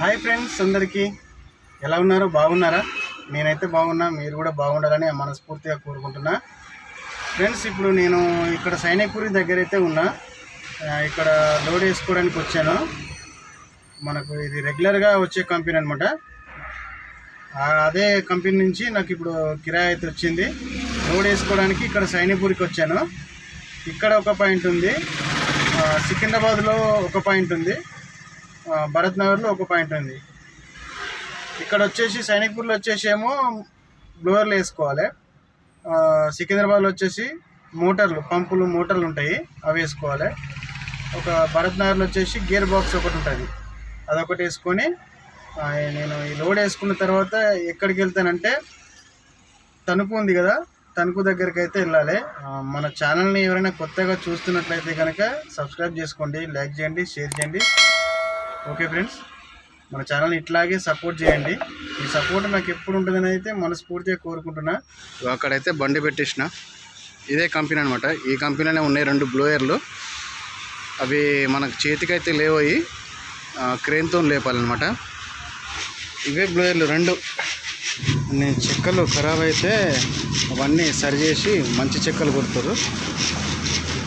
Hi friends అందరికీ. ఎలా ఉన్నారు? బాగున్నారా? నేనైతే బాగున్నా మీరు కూడా బాగుండాలని మనస్ఫూర్తిగా కోరుకుంటున్నా. ఫ్రెండ్స్ ఇప్పుడు నేను ఇక్కడ సైనిక్పూరి దగ్గర అయితే ఉన్నా. ఇక్కడ లోడ్ వేసుకోవడానికి వచ్చాను. మనకు ఇది రెగ్యులర్గా వచ్చే కంపెనీ అనమాట అదే కంపెనీ నుంచి నాకు ఇప్పుడు కిరాయి అయితే వచ్చింది. లోడ్ వేసుకోవడానికి ఇక్కడ సైనిక్పూరికి వచ్చాను. ఇక్కడ ఒక పాయింట్ ఉంది. సికింద్రాబాద్లో ఒక పాయింట్ ఉంది. భరత్ నగర్లో ఒక పాయింట్ ఉంది. ఇక్కడ వచ్చేసి సైనిక్పూర్లో వచ్చేసి ఏమో బ్లోవర్లు వేసుకోవాలి. సికింద్రాబాద్లో వచ్చేసి మోటార్లు పంపులు మోటార్లు ఉంటాయి. అవి వేసుకోవాలి. ఒక భరత్ నగర్లో వచ్చేసి గేర్ బాక్స్ ఒకటి ఉంటుంది. అదొకటి వేసుకొని నేను ఈ లోడ్ వేసుకున్న తర్వాత ఎక్కడికి వెళ్తానంటే తణుకు ఉంది కదా తణుకు దగ్గరికి అయితే వెళ్ళాలి. మన ఛానల్ని ఎవరైనా కొత్తగా చూస్తున్నట్లయితే కనుక సబ్స్క్రైబ్ చేసుకోండి లైక్ చేయండి షేర్ చేయండి. ఓకే ఫ్రెండ్స్ మన ఛానల్ని ఇట్లాగే సపోర్ట్ చేయండి. ఈ సపోర్ట్ నాకు ఎప్పుడు ఉంటుందని అయితే మనస్ఫూర్తిగా కోరుకుంటున్నా. అక్కడైతే బండి పెట్టేసిన. ఇదే కంపెనీ అనమాట ఈ కంపెనీలోనే ఉన్నాయి రెండు బ్లోయర్లు అవి మనకు చేతికైతే లేవయి క్రేన్తో లేపాలన్నమాట. ఇవే బ్లోయర్లు రెండు. నేను చెక్కలు ఖరాబ్ అయితే అవన్నీ సరి చేసి మంచి చెక్కలు కొడతారు.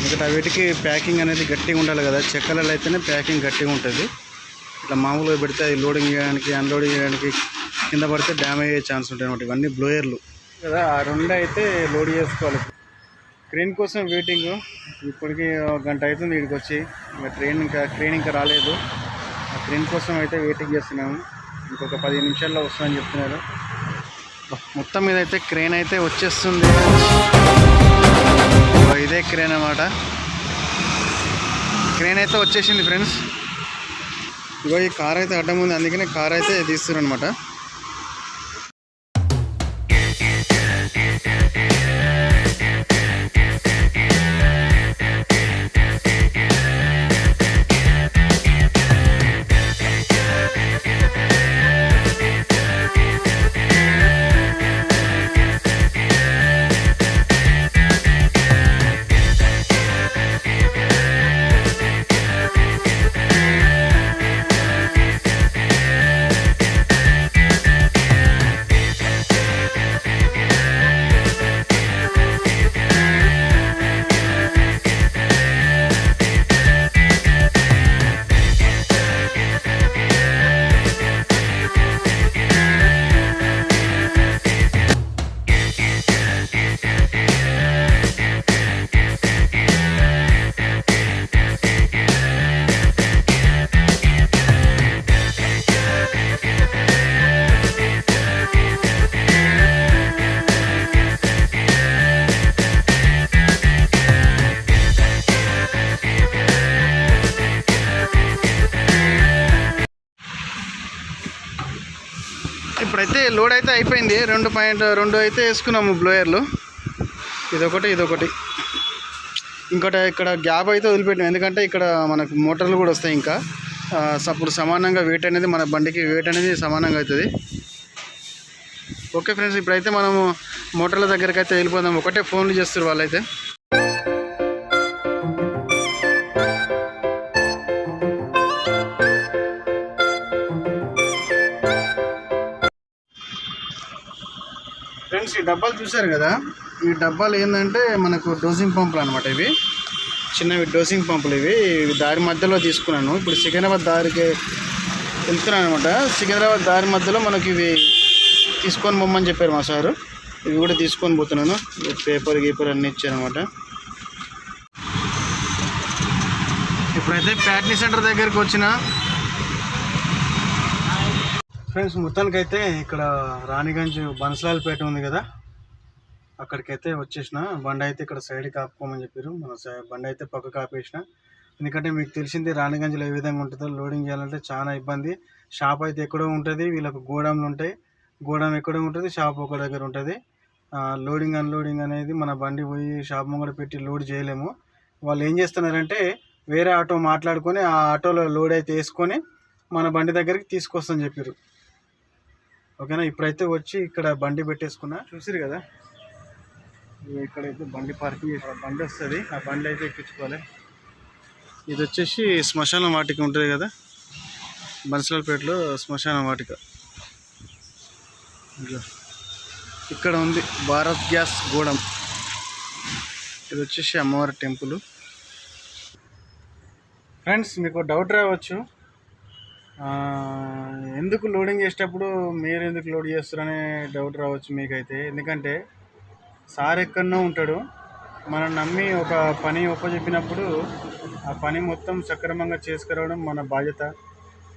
ఎందుకంటే వీటికి ప్యాకింగ్ అనేది గట్టిగా ఉండాలి కదా. చెక్కలలో అయితేనే ప్యాకింగ్ గట్టిగా ఉంటుంది. ఇట్లా మామూలుగా పెడితే అది లోడింగ్ చేయడానికి అన్లోడింగ్ చేయడానికి కింద పడితే డ్యామేజ్ అయ్యే ఛాన్స్ ఉంటాయి అనమాట ఇవన్నీ బ్లోయర్లు కదా ఆ రెండు అయితే లోడ్ చేసుకోవాలి. క్రేన్ కోసం వెయిటింగ్ ఇప్పటికి ఒక గంట అవుతుంది ఇక్కడికి వచ్చి. ఇంకా ట్రైన్ ఇంకా ట్రైన్ ఇంకా రాలేదు. ఆ ట్రైన్ కోసం అయితే వెయిటింగ్ చేస్తున్నాము. ఇంకొక పది నిమిషాల్లో వస్తుందని చెప్తున్నారు. మొత్తం మీద అయితే క్రేన్ అయితే వచ్చేస్తుంది. ఇదే క్రేన్ అన్నమాట. క్రేన్ అయితే వచ్చేసింది ఫ్రెండ్స్ ఇగో ఈ కార్ అయితే అడ్డం ఉంది అందుకనే కార్ అయితే తీస్తున్నారు అనమాట లోడ్ అయితే అయిపోయింది. రెండు పాయింట్ రెండు అయితే వేసుకున్నాము బ్లోయర్లు. ఇదొకటి ఇదొకటి. ఇంకోటి ఇక్కడ గ్యాప్ అయితే వదిలిపెట్టాం ఎందుకంటే ఇక్కడ మనకు మోటార్లు కూడా వస్తాయి ఇంకా. అప్పుడు సమానంగా వెయిట్ అనేది మన బండికి వెయిట్ అనేది సమానంగా అవుతుంది. ఓకే ఫ్రెండ్స్ ఇప్పుడైతే మనము మోటార్ల దగ్గరికి అయితే వెళ్ళిపోదాం. ఒకటే ఫోన్లు చేస్తారు వాళ్ళైతే. డబ్బాలు చూసారు కదా ఈ డబ్బాలు ఏంటంటే మనకు డోసింగ్ పంపులు అనమాట ఇవి. చిన్నవి డోసింగ్ పంపులు ఇవి. దారి మధ్యలో తీసుకున్నాను. ఇప్పుడు సికింద్రాబాద్ దారికి వెళ్తున్నాను అనమాట సికింద్రాబాద్ దారి మధ్యలో మనకి ఇవి తీసుకొని పొమ్మని చెప్పారు మా సారు. ఇవి కూడా తీసుకొని పోతున్నాను. పేపర్ గీపర్ అన్నీ ఇచ్చారనమాట ఇప్పుడైతే ప్యాట్నీ సెంటర్ దగ్గరికి వచ్చిన ఫ్రెండ్స్ మొత్తానికైతే ఇక్కడ రాణిగంజ్ బన్సలాలపేట ఉంది కదా. అక్కడికైతే వచ్చేసిన. బండి అయితే ఇక్కడ సైడ్కి కాపుకోమని చెప్పారు. మన సై- బండి అయితే పక్క కాపేసిన. ఎందుకంటే మీకు తెలిసింది రాణిగంజ్లో ఏ విధంగా ఉంటుందో లోడింగ్ చేయాలంటే చాలా ఇబ్బంది. షాప్ అయితే ఎక్కడో ఉంటుంది వీళ్ళకు గోడౌన్లు ఉంటాయి. గోడౌన్ ఎక్కడో ఉంటుంది షాప్ ఒక దగ్గర ఉంటుంది. లోడింగ్ అన్లోడింగ్ అనేది మన బండి పోయి షాప్ ముంగడ పెట్టి లోడ్ చేయలేము. వాళ్ళు ఏం చేస్తున్నారంటే వేరే ఆటో మాట్లాడుకొని ఆ ఆటోలో లోడ్ అయితే వేసుకొని మన బండి దగ్గరికి తీసుకొస్తామని చెప్పారు. ఓకేనా? ఇప్పుడైతే వచ్చి ఇక్కడ బండి పెట్టేసుకున్నా. చూసిరు కదా? ఇక్కడైతే బండి పార్కింగ్ చేసి బండి వస్తుంది. ఆ బండి అయితే ఎక్కించుకోవాలి. ఇది వచ్చేసి శ్మశానం వాటికి ఉంటుంది కదా? బన్సలపేటలో శ్మశాన వాటిక. ఇక్కడ ఉంది భారత్ గ్యాస్ గూడెం. ఇది వచ్చేసి అమ్మవారి టెంపుల్. ఫ్రెండ్స్ మీకు డౌట్ రావచ్చు ఎందుకు లోడింగ్ చేసేటప్పుడు మీరు ఎందుకు లోడ్ చేస్తారనే డౌట్ రావచ్చు మీకైతే. ఎందుకంటే సార్ ఎక్కడనో ఉంటాడు. మనం నమ్మి ఒక పని ఒప్పచెప్పినప్పుడు ఆ పని మొత్తం సక్రమంగా చేసుకురావడం మన బాధ్యత.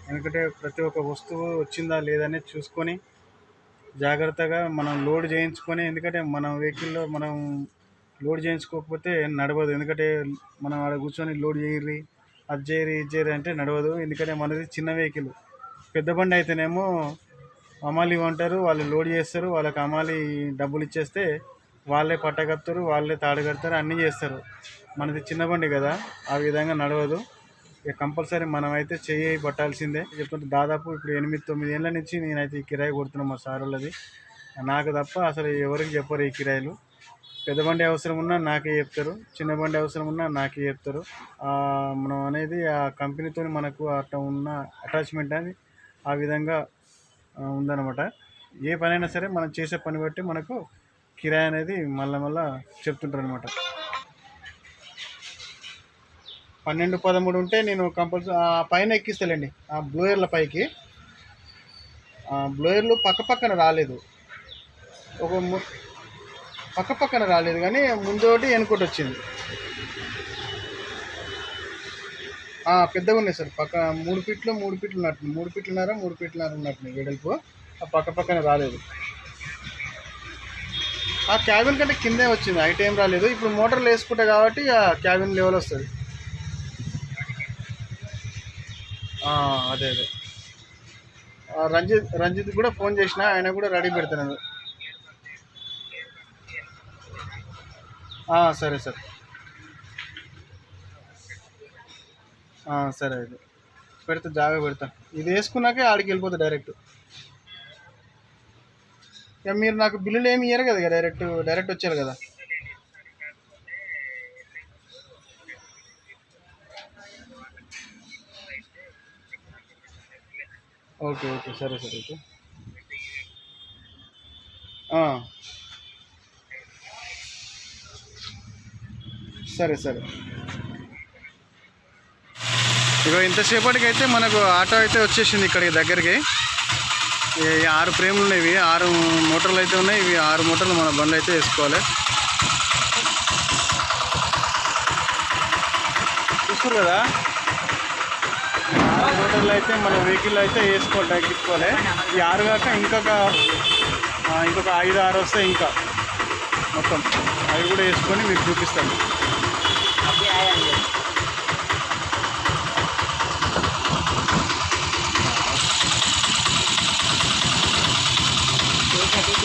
ఎందుకంటే ప్రతి ఒక్క వస్తువు వచ్చిందా లేదనేది చూసుకొని జాగ్రత్తగా మనం లోడ్ చేయించుకొని ఎందుకంటే మన వెహికల్లో మనం లోడ్ చేయించుకోకపోతే నడవదు. ఎందుకంటే మనం ఆడ కూర్చొని లోడ్ చేయరి అది చేయరి ఇది చేయరి అంటే నడవదు. ఎందుకంటే మనది చిన్న వెహికల్ పెద్ద బండి అయితేనేమో అమాలి ఉంటారు వాళ్ళు లోడ్ చేస్తారు. వాళ్ళకి అమాలి డబ్బులు ఇచ్చేస్తే వాళ్ళే పట్టగత్తారు వాళ్ళే తాడు కడతారు అన్నీ చేస్తారు. మనది చిన్న బండి కదా ఆ విధంగా నడవదు. ఇక కంపల్సరీ మనమైతే చేయి పట్టాల్సిందే. చెప్తుంటే దాదాపు ఇప్పుడు ఎనిమిది తొమ్మిది ఏళ్ళ నుంచి నేనైతే ఈ కిరాయి కొడుతున్నాను మా సార్ వాళ్ళది. నాకు తప్ప అసలు ఎవరికి చెప్పరు ఈ కిరాయిలు. పెద్ద బండి అవసరం ఉన్నా నాకే చెప్తారు చిన్న బండి అవసరం ఉన్నా నాకే చెప్తారు. మనం అనేది ఆ కంపెనీతో మనకు అట్లా ఉన్న అటాచ్మెంట్ అని ఆ విధంగా ఉందన్నమాట. ఏ పనైనా సరే మనం చేసే పని బట్టి మనకు కిరాయి అనేది మళ్ళా మళ్ళీ చెప్తుంటారు అనమాట పన్నెండు పదమూడు ఉంటే నేను కంపల్సరీ ఆ పైన ఎక్కిస్తాలేండి. ఆ బ్లోయర్ల పైకి. ఆ బ్లోయర్లు పక్క పక్కన రాలేదు. ఒక ము- పక్క పక్కన రాలేదు కానీ ముందోటి వెనుకోటి వచ్చింది. పెద్దగా ఉన్నాయి సార్. పక్క మూడు ఫీట్లు మూడు ఫీట్లు ఉన్నట్టు మూడు ఫీట్లున్నారా మూడు ఫీట్లున్నారా ఉన్నట్టు వెడల్పు. ఆ పక్క పక్కన రాలేదు. ఆ క్యాబిన్ కంటే కిందే వచ్చింది. హైట్ ఏం రాలేదు. ఇప్పుడు మోటార్లు వేసుకుంటా కాబట్టి ఆ క్యాబిన్ లెవెల్ వస్తుంది. అదే అదే. రంజిత్ రంజిత్ కూడా ఫోన్ చేసిన ఆయన కూడా రెడీ పెడుతున్నాను సరే సార్. సరే అయితే. పెడతా జాగా పెడతా. ఇది వేసుకున్నాకే ఆడికి వెళ్ళిపోతా డైరెక్ట్ ఇక మీరు నాకు బిల్లులు ఏమి ఇయ్యరు కదా డైరెక్ట్ డైరెక్ట్ వచ్చారు కదా. Okay okay. సరే సరే అయితే. సరే సరే. ఇగో ఇంతసేపటికి అయితే మనకు ఆటో అయితే వచ్చేసింది ఇక్కడికి దగ్గరికి. ఈ ఆరు ఫ్రేమ్లు ఉన్నాయి ఇవి ఆరు మోటార్లు అయితే ఉన్నాయి ఇవి ఆరు మోటార్లు మన బండ్లు అయితే వేసుకోవాలి. చూస్తారు కదా? ఆరు మోటార్లు అయితే మన వెహికల్ అయితే వేసుకోవాలి తగ్గించుకోవాలి. ఈ ఆరు కాక ఇంకొక ఇంకొక ఐదు ఆరు వస్తాయి ఇంకా. మొత్తం. అవి కూడా వేసుకొని మీకు చూపిస్తాను.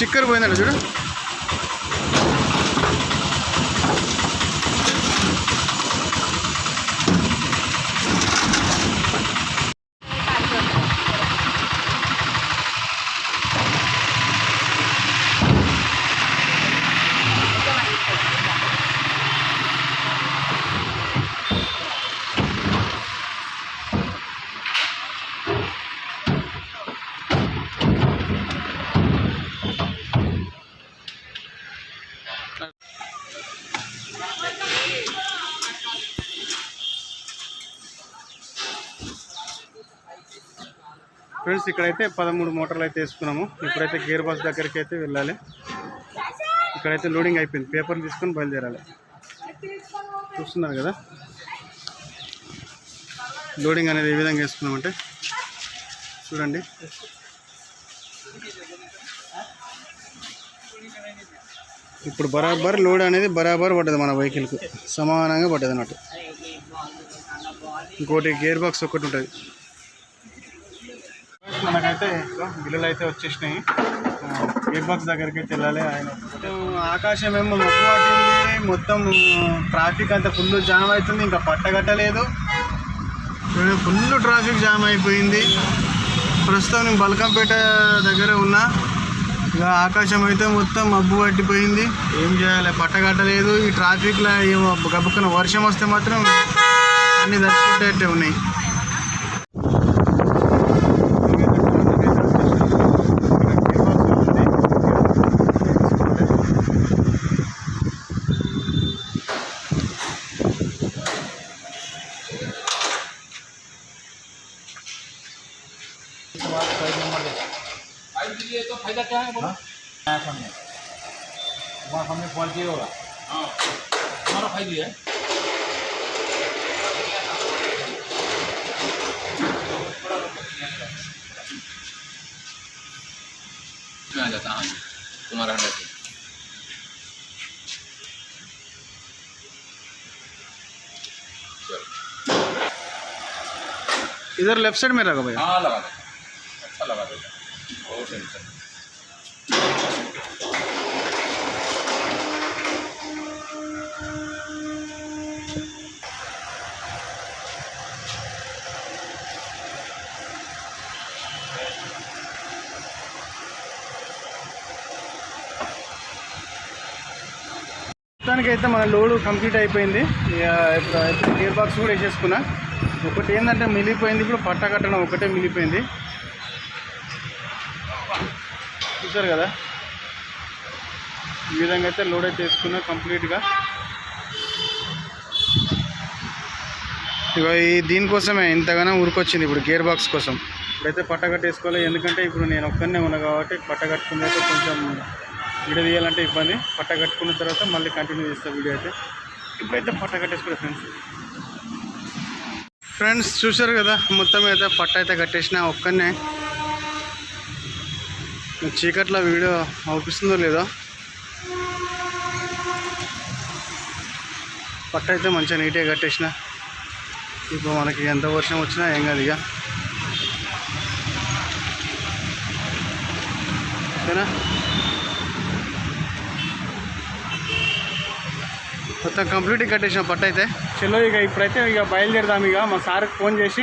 చిక్కర్ పోయిందండి చూడు. ఫ్రెండ్స్ ఇక్కడైతే పదమూడు మోటార్లు అయితే వేసుకున్నాము. ఇప్పుడైతే గేర్ బాక్స్ దగ్గరికి అయితే వెళ్ళాలి. ఇక్కడైతే లోడింగ్ అయిపోయింది. పేపర్ తీసుకొని బయలుదేరాలి. చూస్తున్నారు కదా? లోడింగ్ అనేది ఏ విధంగా వేసుకున్నామంటే చూడండి. ఇప్పుడు బరాబర్ లోడ్ అనేది బరాబర్ పడ్డది మన వెహికల్కి. సమానంగా పడ్డది అన్నట్టు. ఇంకోటి గేర్ బాక్స్ ఒకటి ఉంటుంది. మనకైతే బిల్లులు అయితే వచ్చేసినాయి. గేట్ బాక్స్ దగ్గరికి అయితే వెళ్ళాలి. ఆయన మొత్తం ఆకాశం ఏమో మొక్కు పట్టింది మొత్తం ట్రాఫిక్ అంతా ఫుల్ జామ్ అవుతుంది. ఇంకా పట్టగట్టలేదు. ఫుల్ ట్రాఫిక్ జామ్ అయిపోయింది. ప్రస్తుతం నేను బల్కంపేట దగ్గర ఉన్నా. ఇక ఆకాశం అయితే మొత్తం మబ్బు పట్టిపోయింది. ఏం చేయాలి? పట్టగట్టలేదు. ఈ ట్రాఫిక్లో ఏమో గబుక్కున వర్షం వస్తే మాత్రం అన్నీ దర్శకుంటే ఉన్నాయి. इधर लेफ्ट साइड में रखा भैया हाँ लगा दो अच्छा लगा दो बहुत टेंशन మొత్తానికి అయితే మన లోడ్ కంప్లీట్ అయిపోయింది ఇక ఇప్పుడు ఇప్పుడు గేర్ బాక్స్ కూడా వేసేసుకున్నా ఒకటి ఏంటంటే మిగిలిపోయింది ఇప్పుడు పట్ట కట్టడం ఒకటే మిగిలిపోయింది. చూసారు కదా? ఈ విధంగా అయితే లోడ్ అయితే వేసుకున్నా కంప్లీట్గా. ఇక ఈ దీనికోసమే ఇంతగానో ఉరికొచ్చింది ఇప్పుడు గేర్ బాక్స్ కోసం. ఇప్పుడైతే పట్ట కట్టేసుకోవాలి ఎందుకంటే ఇప్పుడు నేను ఒక్కనే ఉన్నా కాబట్టి పట్ట కట్టుకుని అయితే కొంచెం వీడియో తీయాలంటే ఇబ్బంది. పట్ట కట్టుకున్న తర్వాత మళ్ళీ కంటిన్యూ చేస్తాను వీడియో అయితే. ఇప్పుడైతే పట్ట కట్టేసుకోవాలి ఫ్రెండ్స్ ఫ్రెండ్స్ చూసారు కదా? మొత్తం అయితే పట్ట అయితే కట్టేసిన ఒక్కనే చీకట్లో వీడియో అవుపిస్తుందో లేదో. పట్ట అయితే మంచిగా నీట్గా కట్టేసిన. ఇప్పుడు మనకి ఎంత వర్షం వచ్చినా ఏం కాదు ఇక. ఓకేనా? మొత్తం కంప్లీట్ కట్టేసిన పట్టు అయితే. చలో ఇక ఇప్పుడైతే ఇక బయలుదేరదాం ఇక. మా సార్కి ఫోన్ చేసి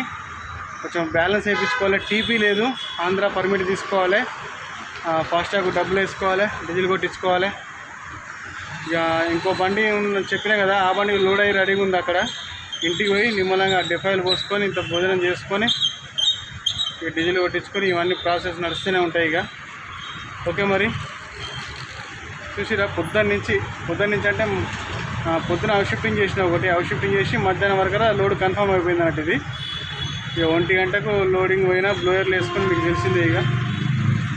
కొంచెం బ్యాలెన్స్ వేయించుకోవాలి. టీపీ లేదు. ఆంధ్ర పర్మిట్ తీసుకోవాలి. ఫాస్టాగ్ డబ్బులు వేసుకోవాలి. డీజిల్ కొట్టించుకోవాలి. ఇక ఇంకో బండి చెప్పినా కదా ఆ బండి లోడ్ అయ్యి రెడీగా ఉంది అక్కడ. ఇంటికి పోయి నిమ్మలంగా డిఫైల్ పోసుకొని ఇంత భోజనం చేసుకొని ఇక డీజిల్ కొట్టించుకొని ఇవన్నీ ప్రాసెస్ నడుస్తూనే ఉంటాయి ఇక. ఓకే మరి. చూసిరా పొద్దున్న నుంచి పొద్దున్న నుంచి అంటే పొద్దున అవుషిఫ్టింగ్ షిఫ్టింగ్ చేసిన ఒకటి. అవుషిఫ్టింగ్ చేసి మధ్యాహ్నం వరకు లోడ్ కన్ఫర్మ్ అయిపోయింది అన్నట్టు ఇది. ఇక ఒంటి గంటకు లోడింగ్ పోయినా బ్లోయర్లు వేసుకొని మీకు తెలిసిందే ఇక.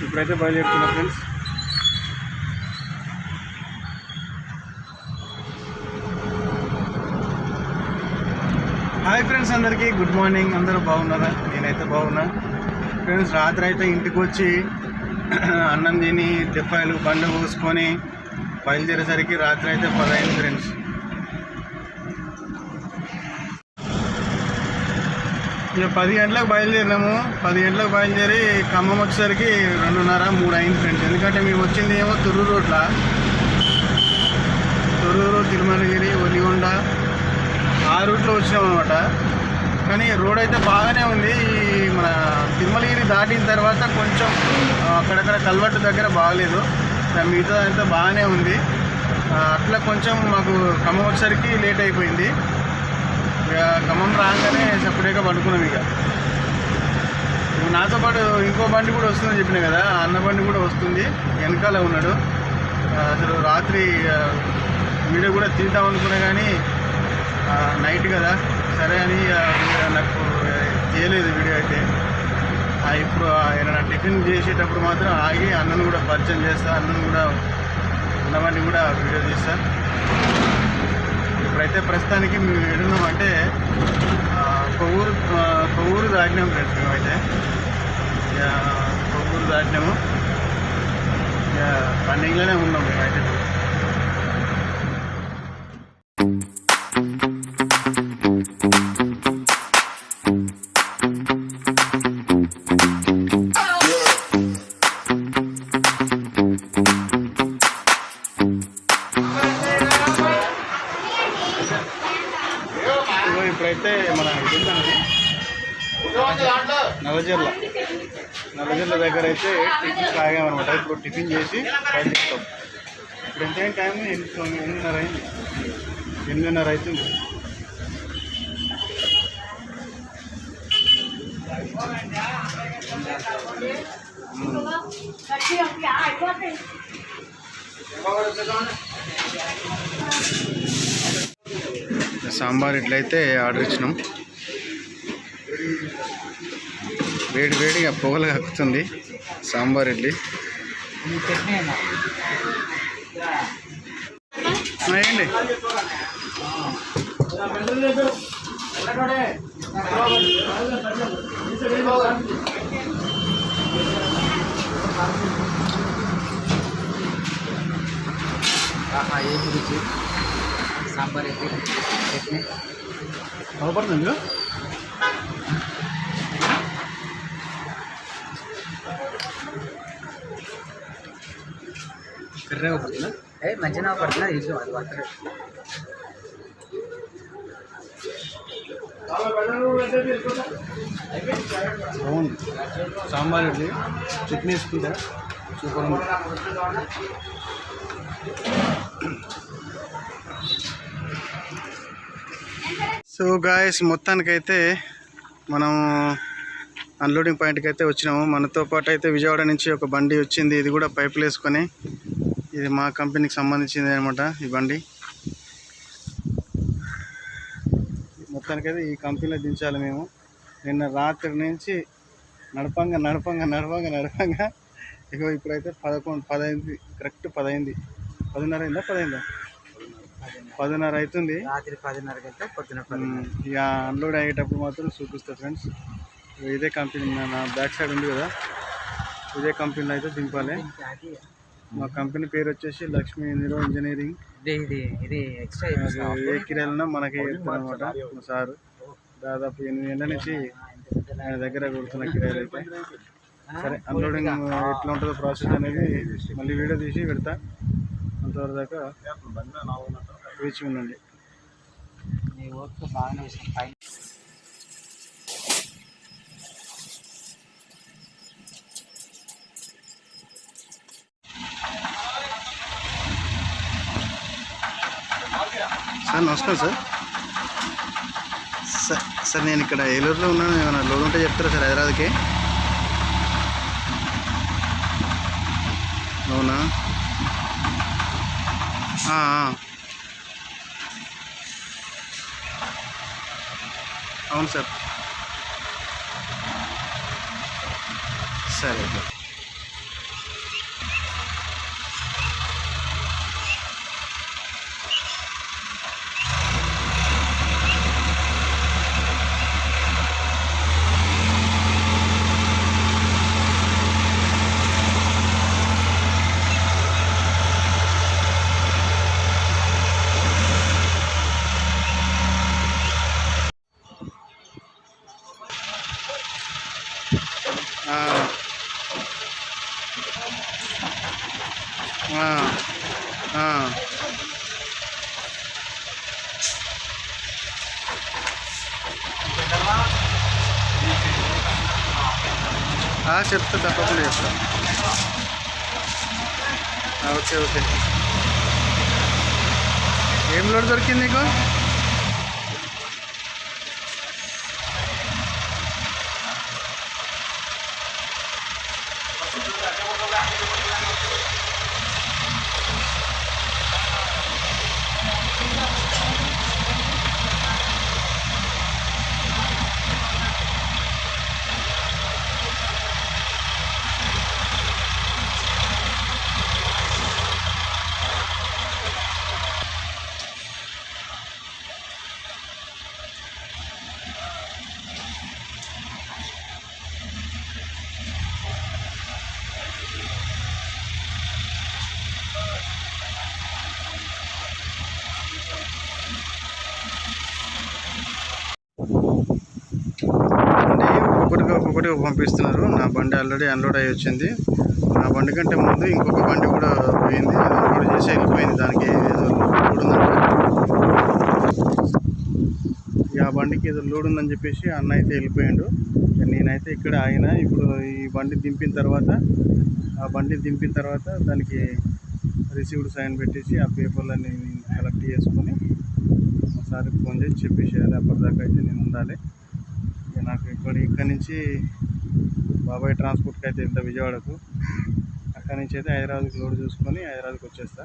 ఇప్పుడైతే బయలుదేరుతున్నా ఫ్రెండ్స్ హాయ్ ఫ్రెండ్స్ అందరికీ గుడ్ మార్నింగ్ అందరూ బాగున్నారా? నేనైతే బాగున్నా. ఫ్రెండ్స్ రాత్రి అయితే ఇంటికి వచ్చి అన్నం తిని డెఫాయిలు బండ పోసుకొని బయలుదేరేసరికి రాత్రి అయితే పదహైదు ఫ్రెండ్స్ ఇక పది గంటలకు బయలుదేరినాము. పది గంటలకు బయలుదేరి ఖమ్మం వచ్చేసరికి రెండున్నర మూడు అయింది ఫ్రెండ్స్ ఎందుకంటే మేము వచ్చింది ఏమో తొర్రూరు రోడ్ల. తొర్రూరు తిరుమలగిరి ఒలిగొండ ఆ రూట్లో వచ్చినాం అనమాట కానీ రోడ్ అయితే బాగానే ఉంది. ఈ మన తిరుమలగిరి దాటిన తర్వాత కొంచెం అక్కడక్కడ కల్వర్టు దగ్గర బాగలేదు. మిగతా అంతా బాగానే ఉంది. అట్లా కొంచెం మాకు ఖమ్మం వచ్చేసరికి లేట్ అయిపోయింది. ఇక ఖమ్మం రాగానే సపరేట్గా పడుకున్నాం ఇక. నాతో పాటు ఇంకో బండి కూడా వస్తుందని చెప్పిన కదా అన్న బండి కూడా వస్తుంది. వెనకాల ఉన్నాడు. అసలు రాత్రి వీడియో కూడా తీద్దాం అనుకున్నా కానీ నైట్ కదా. సరే అని నాకు చేయలేదు వీడియో అయితే. ఇప్పుడు ఏదైనా టిఫిన్ చేసేటప్పుడు మాత్రం ఆగి అన్నను కూడా పరిచయం చేస్తా అన్నను కూడా ఉన్నవాడిని కూడా వీడియో తీస్తా. ఇప్పుడైతే ప్రస్తుతానికి మేము ఎడున్నాం అంటే కొవ్వూరు కొవ్వూరు దాటినాము ఫ్రెండ్స్ మేమైతే. ఇక కొవ్వూరు దాటినాము ఇక రన్నింగ్లోనే ఉన్నాం మేమైతే. ఇప్పుడైతే మన ఇది ఉందండి నల్లజర్ల నల్లజర్ల దగ్గర అయితే టిఫిన్ తాగామన్నమాట. ఇప్పుడు టిఫిన్ చేసి బయలుదేరుతాం ఇప్పుడు ఎంత అయింది టైం ఎన్ని తొమ్మిది ఎనిమిదిన్నర అయింది. ఎనిమిదిన్నర అవుతుంది. సాంబార్ ఇట్లయితే ఆర్డర్ ఇచ్చినాం. వేడి వేడిగా పొగలు కక్కుతుంది సాంబార్ ఇడ్లీ. ఏంటి? ఆహా ఏ గురించి? సాంబార్ అయితే చట్నీ అవపడుతుంది ఇదిగో. కర్రీ అవపడుతుందా ఏ మంచిగా పడుతున్నా ఇల్లు అది పడతారు బాగుంది సాంబార్ ఇడ్లీ చట్నీ వేసుకుంటా సూపర్ ఉంది సో గాయస్ మొత్తానికైతే మనం అన్లోడింగ్ పాయింట్కి అయితే వచ్చినాము. మనతో పాటు అయితే విజయవాడ నుంచి ఒక బండి వచ్చింది. ఇది కూడా పైపులు వేసుకొని ఇది మా కంపెనీకి సంబంధించింది అనమాట ఈ బండి. మొత్తానికైతే ఈ కంపెనీలో దించాలి మేము. నిన్న రాత్రి నుంచి నడపంగా నడపంగా నడపంగా నడపంగా ఇక ఇప్పుడైతే పదకొండు పదైంది కరెక్ట్ పదైంది. పదిన్నర అయిందా పదైందా? పదిన్నర. అవుతుంది. రాత్రి పదిన్నరకి వెళ్తే పొద్దున ఇక అన్లోడ్ అయ్యేటప్పుడు మాత్రం చూపిస్తా ఫ్రెండ్స్. ఇదే కంపెనీ నా- బ్యాక్ సైడ్ ఉంది కదా. ఇదే కంపెనీలో అయితే దింపాలి. మా కంపెనీ పేరు వచ్చేసి లక్ష్మీ నీరో ఇంజనీరింగ్ ఏ కిరాయినా మనకి అనమాట మా సారు. దాదాపు ఎనిమిది ఏళ్ళ నుంచి ఆయన దగ్గర కొడుతున్న కిరాయిలు అయితే. సరే అన్లోడింగ్ ఎట్లా ఉంటుందో ప్రాసెస్ అనేది మళ్ళీ వీడియో తీసి పెడతా. అంతవరకు దాకా వేచి ఉండండి. బాగానే పైన సార్ నమస్కారం సార్. సార్ సార్ నేను ఇక్కడ ఏలూరులో ఉన్నాను. ఏమైనా లోన్ ఉంటే చెప్తారా సార్ హైదరాబాద్కి? అవునా? ఆ, ఆ. అవును సార్ సరే చెప్తా తప్పకుండా చెప్తా. Okay okay. ఏం లోడ్ దొరికింది నీకు బండి ఒక్కొక్కటిగా పంపిస్తున్నారు. నా బండి ఆల్రెడీ అన్లోడ్ అయ్యి వచ్చింది. నా బండి కంటే ముందు ఇంకొక బండి కూడా పోయింది. అది అన్లోడ్ చేసి వెళ్ళిపోయింది. దానికి ఏదో లోడ్ ఉందంట ఇక ఆ బండికి ఏదో లోడ్ ఉందని చెప్పేసి అన్న అయితే వెళ్ళిపోయాడు. నేనైతే ఇక్కడ ఆయన ఇప్పుడు ఈ బండి దింపిన తర్వాత ఆ బండి దింపిన తర్వాత దానికి రిసీవ్డ్ సైన్ పెట్టేసి ఆ పేపర్లన్నీ కలెక్ట్ చేసుకొని ఒకసారి ఫోన్ చేసి చెప్పేసేయాలి. అప్పటిదాకా అయితే నేను ఉండాలి. నాకు ఇక్కడ ఇక్కడ నుంచి బాబాయ్ ట్రాన్స్పోర్ట్కి అయితే ఇంత విజయవాడకు. అక్కడి నుంచి అయితే హైదరాబాద్కి లోడ్ చూసుకొని హైదరాబాద్కి వచ్చేస్తా.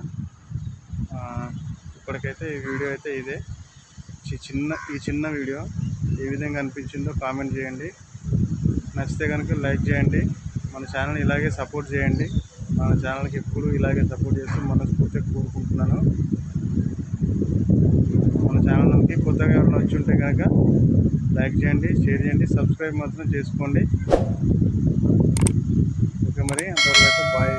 ఇప్పటికైతే ఈ వీడియో అయితే ఇదే. ఈ చిన్న ఈ చిన్న వీడియో ఏ విధంగా అనిపించిందో కామెంట్ చేయండి. నచ్చితే కనుక లైక్ చేయండి. మన ఛానల్ ఇలాగే సపోర్ట్ చేయండి. మన ఛానల్కి ఎప్పుడు ఇలాగే సపోర్ట్ చేస్తూ మనస్ఫూర్తిగా కోరుకుంటున్నాను. మన ఛానల్కి కొత్తగా ఎవరైనా వచ్చి ఉంటే కనుక లైక్ చేయండి షేర్ చేయండి సబ్స్క్రైబ్ మాత్రం చేసుకోండి. ఓకే మరి అంతవరకు బాయ్.